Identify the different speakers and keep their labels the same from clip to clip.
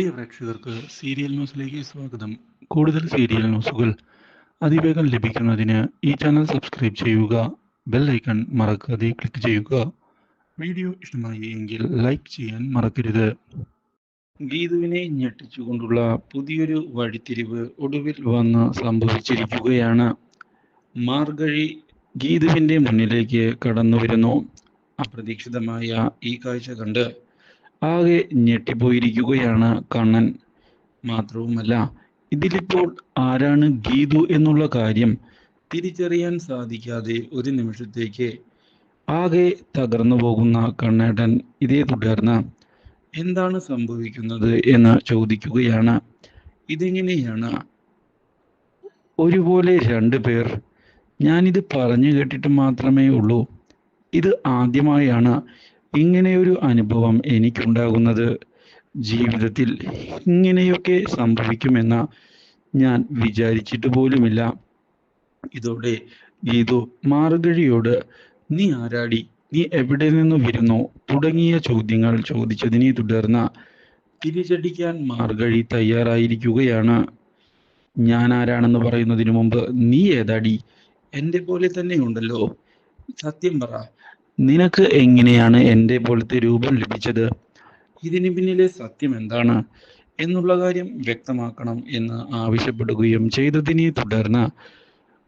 Speaker 1: പ്രിയ പ്രേക്ഷകർക്ക് സീരിയൽ ന്യൂസിലേക്ക് സ്വാഗതം. കൂടുതൽ സീരിയൽ ന്യൂസുകൾ അതിവേഗം ലഭിക്കുന്നതിന് ഈ ചാനൽ സബ്സ്ക്രൈബ് ചെയ്യുക ബെൽ ഐക്കൺ മറക്കാതെ ക്ലിക്ക് ചെയ്യുക. വീഡിയോ ഇഷ്ടമായി എങ്കിൽ ലൈക്ക് ചെയ്യാൻ മറക്കരുത്. ഗീതുവിനെ ഞെട്ടിച്ചുകൊണ്ടുള്ള പുതിയൊരു വഴിത്തിരിവ് ഒടുവിൽ വന്ന് സംഭവിച്ചിരിക്കുകയാണ്. മാർഗഴി ഗീതുവിന്റെ മുന്നിലേക്ക് കടന്നു വരുന്നു അപ്രതീക്ഷിതമായ ഈ കാഴ്ച കണ്ട് ആകെ ഞെട്ടിപ്പോയിരിക്കുകയാണ് കണ്ണൻ. മാത്രവുമല്ല ഇതിലിപ്പോൾ ആരാണ് ഗീതു എന്നുള്ള കാര്യം തിരിച്ചറിയാൻ സാധിക്കാതെ ഒരു നിമിഷത്തേക്ക് ആകെ തകർന്നു പോകുന്ന കണ്ണേട്ടൻ ഇതേ തുടർന്ന് എന്താണ് സംഭവിക്കുന്നത്? എന്ന് ചോദിക്കുകയാണ്. ഇതെങ്ങനെയാണ്. ഒരുപോലെ രണ്ട് പേർ ഞാനിത് പറഞ്ഞു കേട്ടിട്ട് മാത്രമേ ഉള്ളൂ. ഇത് ആദ്യമായാണ് ഇങ്ങനെയൊരു അനുഭവം എനിക്കുണ്ടാകുന്നത് ജീവിതത്തിൽ ഇങ്ങനെയൊക്കെ സംഭവിക്കുമെന്ന ഞാൻ വിചാരിച്ചിട്ട് പോലുമില്ല. ഇതോടെ ഗീതു മാർഗഴിയോട് നീ ആരാടി? നീ എവിടെ നിന്ന് വരുന്നു? തുടങ്ങിയ ചോദ്യങ്ങൾ ചോദിച്ചതിനെ തുടർന്ന് തിരിച്ചടിക്കാൻ മാർഗഴി തയ്യാറായിരിക്കുകയാണ്. ഞാൻ ആരാണെന്ന് പറയുന്നതിന് മുമ്പ് നീ ഏതാടി? എന്റെ പോലെ തന്നെ ഉണ്ടല്ലോ. സത്യം പറ. നിനക്ക് എങ്ങനെയാണ് എന്റെ പോലത്തെ രൂപം ലഭിച്ചത്? ഇതിന് പിന്നിലെ സത്യം എന്താണ്? എന്നുള്ള കാര്യം വ്യക്തമാക്കണം എന്ന് ആവശ്യപ്പെടുകയും ചെയ്തതിനെ തുടർന്ന്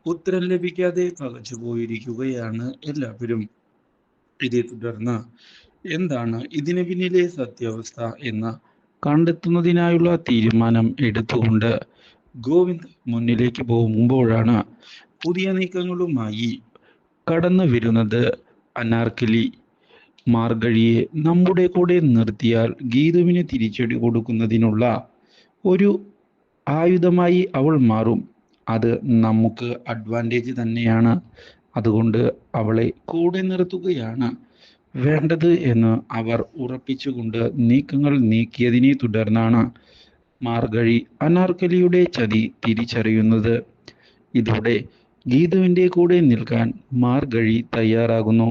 Speaker 1: ഉത്തരം ലഭിക്കാതെ പകച്ചു പോയിരിക്കുകയാണ് എല്ലാവരും. ഇതേ തുടർന്ന് എന്താണ് ഇതിന് പിന്നിലെ സത്യാവസ്ഥ എന്ന് കണ്ടെത്തുന്നതിനായുള്ള തീരുമാനം എടുത്തുകൊണ്ട് ഗോവിന്ദ് മുന്നിലേക്ക് പോകുമ്പോഴാണ് പുതിയ നീക്കങ്ങളുമായി കടന്നു വരുന്നത് അനാർക്കലി മാർഗഴിയെ നമ്മുടെ കൂടെ നിർത്തിയാൽ ഗീതുവിന് തിരിച്ചടി കൊടുക്കുന്നതിനുള്ള ഒരു ആയുധമായി അവൾ മാറും. അത് നമുക്ക് അഡ്വാന്റേജ് തന്നെയാണ്. അതുകൊണ്ട് അവളെ കൂടെ നിർത്തുകയാണ് വേണ്ടത് എന്ന് അവർ ഉറപ്പിച്ചുകൊണ്ട് നീക്കങ്ങൾ നീക്കിയതിനെ തുടർന്നാണ് മാർഗഴി അനാർക്കലിയുടെ ചതി തിരിച്ചറിയുന്നത്. ഇതോടെ ഗീതുവിന്റെ കൂടെ നിൽക്കാൻ മാർഗഴി തയ്യാറാകുന്നു.